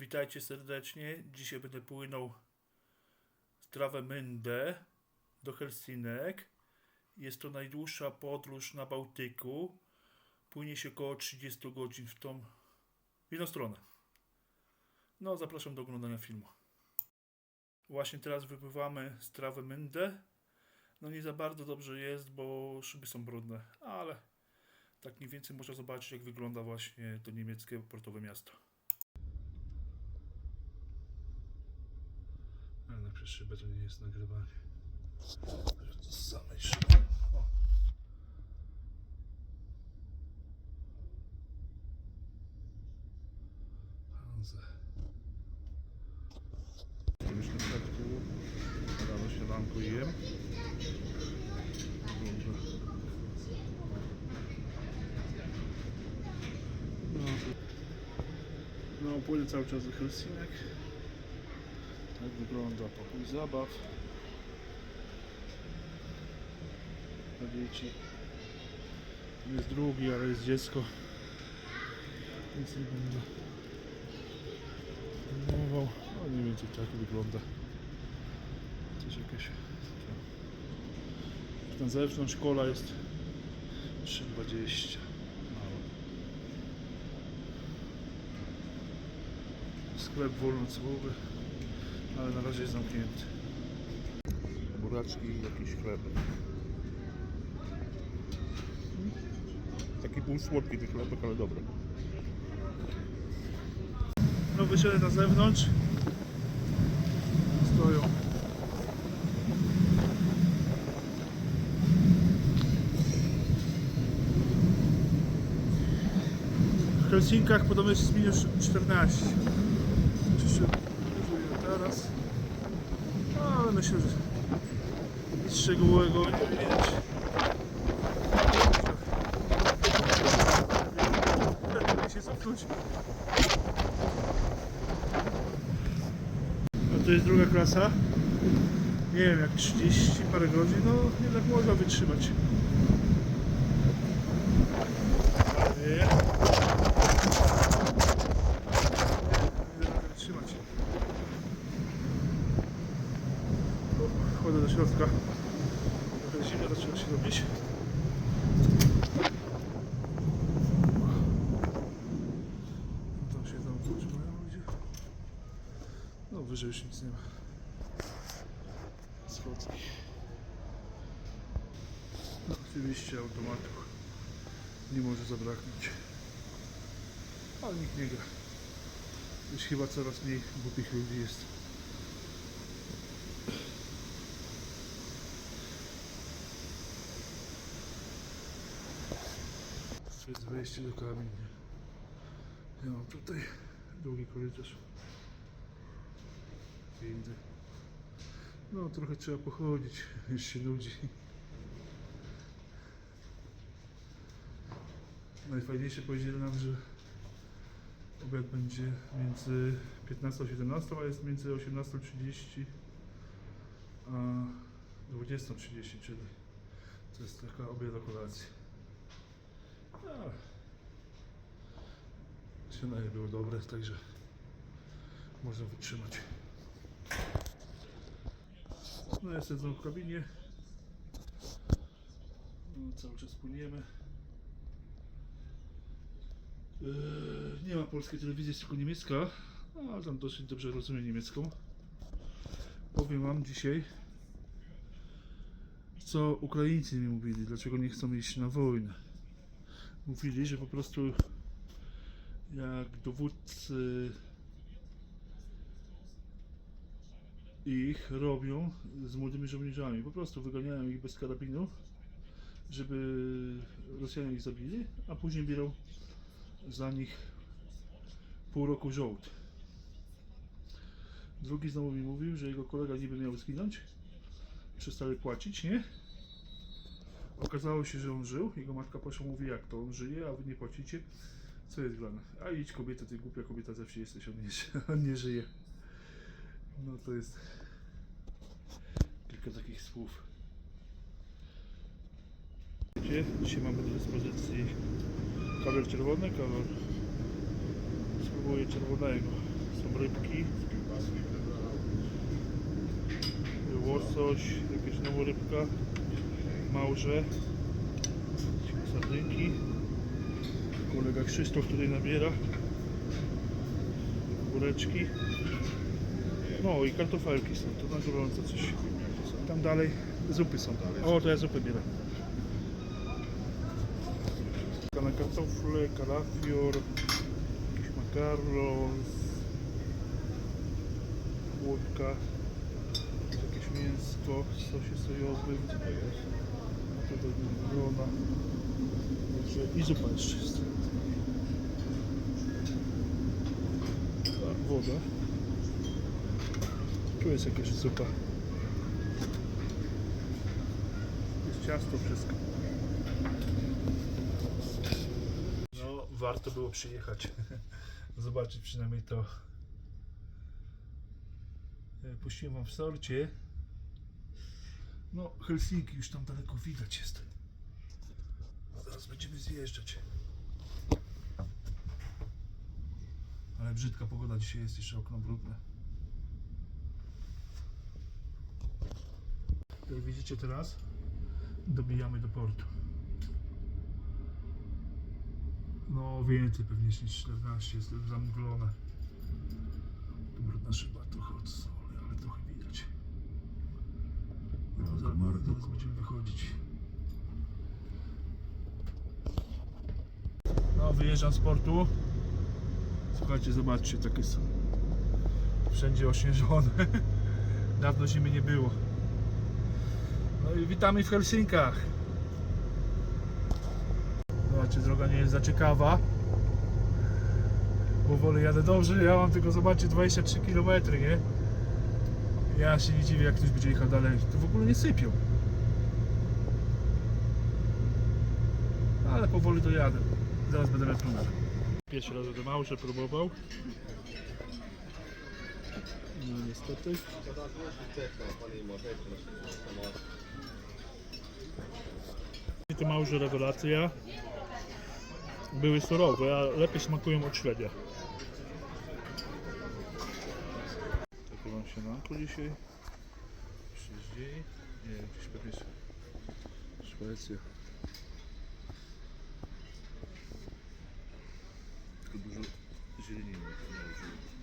Witajcie serdecznie. Dzisiaj będę płynął z Travemünde do Helsinek. Jest to najdłuższa podróż na Bałtyku. Płynie się około 30 godzin w tą w jedną stronę. No, zapraszam do oglądania filmu. Właśnie teraz wypływamy z Travemünde. No nie za bardzo dobrze jest, bo szyby są brudne, ale tak mniej więcej można zobaczyć, jak wygląda właśnie to niemieckie portowe miasto. Ale przez szybę to nie jest nagrywanie. Z samej szyby. O. Hanze. Już środku rano śniadanko jem. No, płynę cały czas do Helsinek. Tak wygląda pokój zabaw dla dzieci. Jest drugi, ale jest dziecko. Więc nie będę filmował. No mniej więcej tak wygląda. Coś jakieś... Na zewnątrz kola jest 3,20. Mało. Sklep wolnocłowy, ale na razie jest zamknięty. Buraczki i jakiś chleb. Taki półsłodki ten chlebek, ale dobry. No wyszedłem na zewnątrz. Stoją. W Helsinkach podobno jest minus 14. No, ale myślę, że nic szczegółowego nie widać. Się. A to jest druga klasa. Nie wiem, jak 30 parę godzin, no jednak można wytrzymać. Nie. Nie mogę wytrzymać. Wchodzę do środka. Trochę zimno zaczyna się robić. Tam się tam trzymają ludzie. No wyżej już nic nie ma. Schodki. No oczywiście automatów nie może zabraknąć. Ale nikt nie gra. Już chyba coraz mniej głupich ludzi jest. To jest wejście do kabin. Ja mam tutaj długi korytarz. Windy. No trochę trzeba pochodzić, już się nudzi. Najfajniejsze powiedzieli nam, że obiad będzie między 15 a 17, a jest między 18.30 a 20.30, czyli to jest taka obiad kolacja. No. Śniadanie było dobre, także można wytrzymać. No ja siedzę w kabinie. No, cały czas płyniemy. Eee, nie ma polskiej telewizji, tylko niemiecka, ale tam dosyć dobrze rozumiem niemiecką. Powiem wam dzisiaj, co Ukraińcy mi mówili, dlaczego nie chcą iść na wojnę. Mówili, że po prostu jak dowódcy ich robią z młodymi żołnierzami. Po prostu wyganiają ich bez karabinów, żeby Rosjanie ich zabili, a później biorą za nich pół roku żołd. Drugi znowu mi mówił, że jego kolega niby miał zginąć. Przestali płacić, nie? Okazało się, że on żył. Jego matka poszła mówi, jak to on żyje, a wy nie płacicie. Co jest grane? A idź kobieta, ty głupia kobieta ze wsi jesteś, on nie, on nie żyje. No to jest kilka takich słów. Dzisiaj mamy do dyspozycji kabel czerwony, kabel Spróbuję czerwonego. Są rybki. Łosoś, jakaś nowa rybka. Małże. Sardynki. Kolega Krzysztof tutaj nabiera. Góreczki. No i kartofelki są, to na gorąco coś. Tam dalej zupy są. O, to ja zupy bierę. Na kartofle, kalafior, jakiś makaron, łódka, jakieś mięsko sosie sojowym. A to do grona. Także i zupa jeszcze jest. A, woda. Tu jest jakaś zupa. Jest ciasto, wszystko. No, warto było przyjechać. Zobaczyć przynajmniej to. E, Puściłem wam w sorcie. No, Helsinki już tam daleko widać jest. A teraz będziemy zjeżdżać. Ale brzydka pogoda dzisiaj jest, jeszcze okno brudne. Jak widzicie teraz, dobijamy do portu. No więcej pewnie niż 14 jest zamglone. Brudna szyba trochę od soli, ale trochę widać. No, zaraz, będziemy wychodzić. No wyjeżdżam z portu. Słuchajcie, zobaczcie, takie są. Wszędzie ośnieżone. Dawno zimy nie było. No i witamy w Helsinkach. Zobaczcie, droga nie jest za ciekawa. Powoli jadę dobrze, ja mam tylko, zobaczcie, 23 km, nie? Ja się nie dziwię, jak ktoś będzie jechał dalej. Tu w ogóle nie sypią. Ale powoli dojadę. Zaraz będę miał. Pierwszy raz będę małże próbował. No niestety. I te małże rewelacja. Były surowe, a lepiej smakują od śledzia. Takie mam śniadanko dzisiaj. Się dzieje. Nie wiem, gdzieś pewnie jest Szwecja. Tylko dużo zieleniny tu nałożyłem.